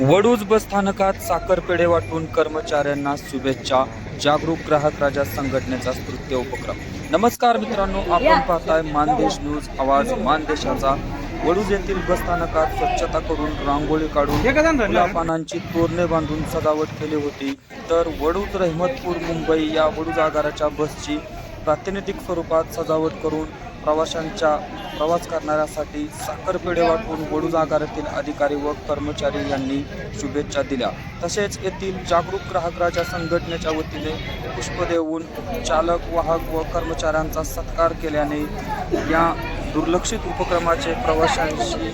वडूज बस स्थानकात साखरपेढे वाटून कर्मचाऱ्यांना शुभेच्छा. जागरूक ग्राहक राजा संघटनेचा स्तुत्य उपक्रम. नमस्कार मित्रांनो आपण पाहताय मानदेश न्यूज आवाज मानदेशाचा. वडूज येथील बस स्थानकात स्वच्छता करून रांगोळी काढून गुलापानांची तोरणे बांधून सजावट केली होती. तर वडूज रहमतपूर मुंबई या वडूज आगाराच्या बसची प्रातिनिधिक स्वरूपात सजावट करून प्रवाशांच्या प्रवास करणाऱ्यासाठी साखरपेढे वाटून वडूज आगारातील अधिकारी व कर्मचारी यांनी शुभेच्छा दिल्या. तसेच येथील जागरूक ग्राहक राजा संघटनेच्या वतीने पुष्प देऊन चालक वाहक व कर्मचाऱ्यांचा सत्कार केल्याने या दुर्लक्षित उपक्रमाचे प्रवाशांशी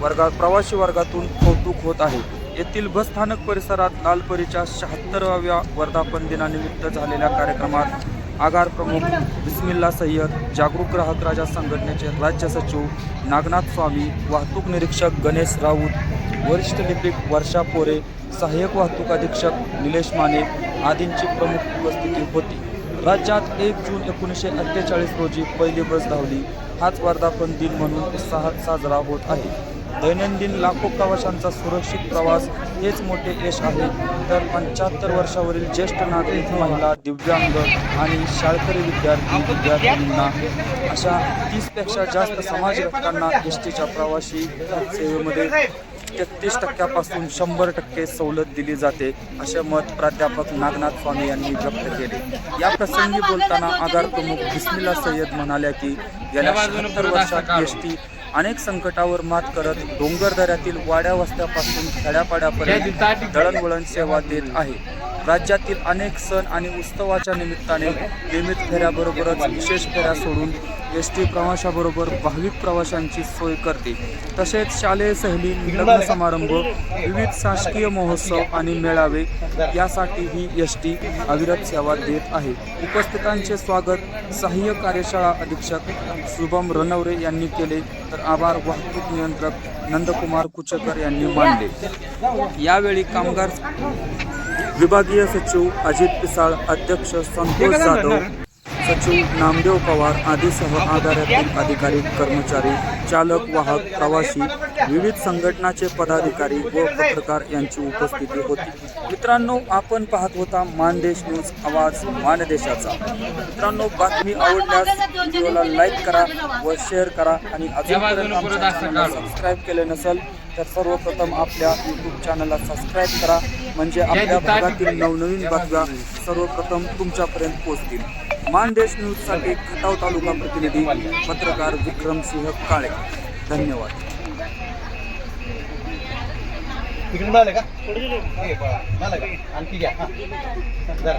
वर्गात प्रवासी वर्गातून कौतुक होत आहे. येथील बसस्थानक परिसरात लालपरीच्या शहात्तराव्या वर्धापन दिनानिमित्त झालेल्या कार्यक्रमात आगार प्रमुख बिस्मिल्ला सय्यद जागरूक ग्राहक राजा संघटनेचे राज्य सचिव नागनाथ स्वामी वाहतूक निरीक्षक गणेश राऊत वरिष्ठ लिपिक वर्षा पोरे सहाय्यक वाहतूक अधीक्षक निलेश माने आदींची प्रमुख उपस्थिती होती. राज्यात एक जून एकोणीसशे अठ्ठेचाळीस रोजी पहिली बस धावली. हाच वर्धापन दिन म्हणून उत्साहात साजरा होत आहे. दैनंदिन लाखो प्रवाशांचा सुरक्षित प्रवास हेच मोठे यश आहे. तर पंच्याहत्तर वर्षावरील ज्येष्ठ नागरिक महिला दिव्यांग आणि शाळकरी विद्यार्थी विद्यार्थिनींना अशा तीसपेक्षा जास्त समाजघटकांना एसटीच्या प्रवाशी टीच्या प्रवासी सेवेमध्ये तेहतीस टक्क्यापासून शंभर टक्के सवलत दिली जाते असे मत प्राध्यापक नागनाथ स्वामी यांनी व्यक्त केले. या प्रसंगी बोलताना आगार प्रमुख बिस्मिला सय्यद म्हणाल्या की गेल्या शहात्तर वर्षात एस टी अनेक संकटावर मात करत डोंगर दऱ्यातील वाड्या वस्त्यापासून खेड्यापाड्यापर्यंत दळणवळण सेवा देत आहे. राज्यातील अनेक सण आणि उत्सवाच्या निमित्ताने नियमित फेऱ्याबरोबरच विशेष फेऱ्या सोडून एस टी प्रवाशाबरोबर भाविक प्रवाशांची सोय करते. तसेच शालेय सहली लग्न समारंभ विविध शासकीय महोत्सव आणि मेळावे यासाठी ही एस टी अविरत सेवा देत आहे. उपस्थितांचे स्वागत सहाय्य कार्यशाळा अधीक्षक शुभम रनवरे यांनी केले तर आभार वाहतूक नियंत्रक नंदकुमार कुचकर यांनी मानले. यावेळी कामगार विभागीय सचिव अजित पिसाळ अध्यक्ष संतोष जाधव सचिव नामदेव पवार आदीसह आगारातील अधिकारी कर्मचारी चालक वाहक प्रवासी विविध संघटनाचे पदाधिकारी व पत्रकार यांची उपस्थिती होती. मित्रांनो आपण पाहत होता मानदेश न्यूज आवाज मानदेशाचा. मित्रांनो बातमी आवडल्यास व्हिडिओला लाईक करा व शेअर करा आणि अजूनपर्यंत सबस्क्राईब केले नसेल तर सर्वप्रथम आपल्या यूट्यूब चॅनलला सबस्क्राईब करा. म्हणजे आपल्या भागातील नवनवीन बातम्या सर्वप्रथम तुमच्यापर्यंत पोहोचतील. मानदेश न्यूजसाठी खटाव तालुका प्रतिनिधी पत्रकार विक्रमसिंह काळे. धन्यवाद. हे आणखी घ्या. हा. जरा.